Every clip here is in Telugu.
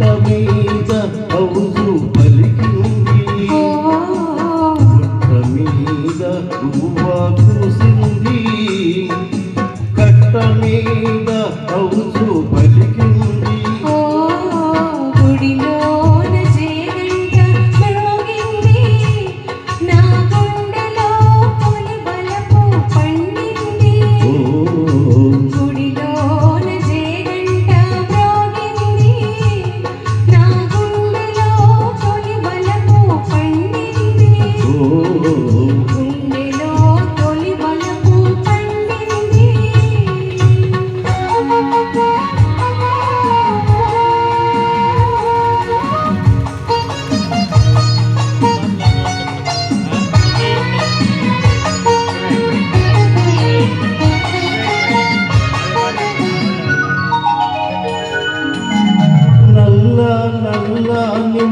for me.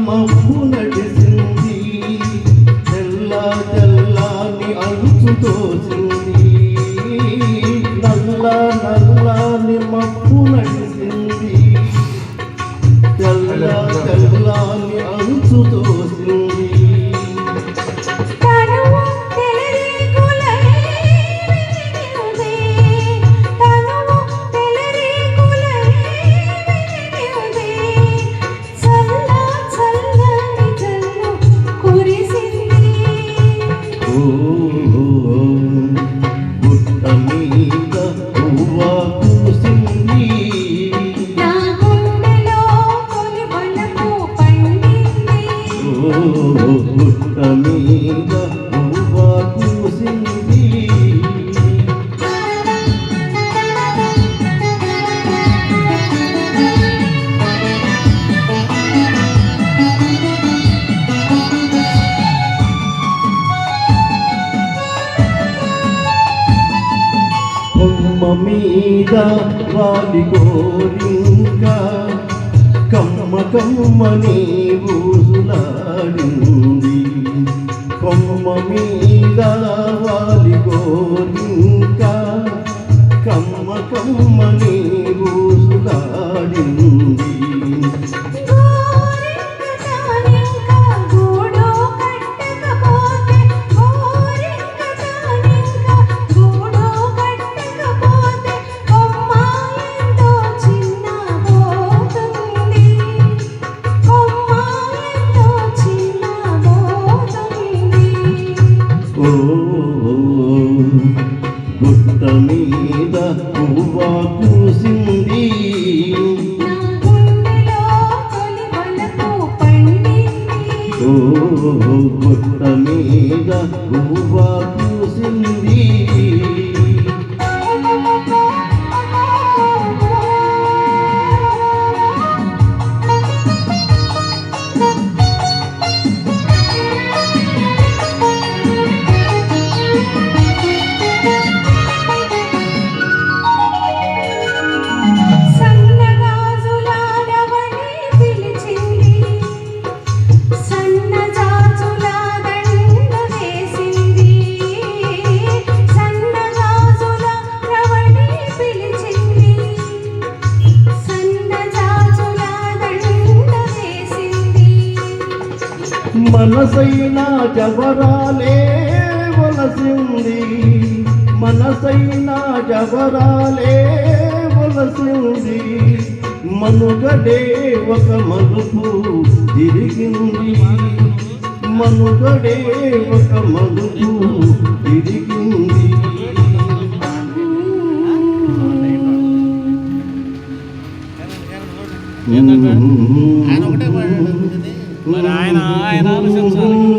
మబ్బు నడిసింది. తెల్ల తెల్లని అలుసు తోసింది నల్ల నల్లని మబ్బు మీద వాలి గోరింక కమ్మ కమ్మ నీవులాడింది కొమ్మ మీద వాలి గోరింక కమ్మ కమ్మ నీ గుట్ట మీద పువ్వా పూసింది గుట్ట మీద పువ్వా మనసైనా జవరాలే వలసింది. మనసైనా జవరాలే వలసింది. మనుగడే ఒక మలుపు తిరిగింది. మనుగడే ఒక మలుపు తిరిగింది. നായനാർ ആശംസ അറിയിക്കും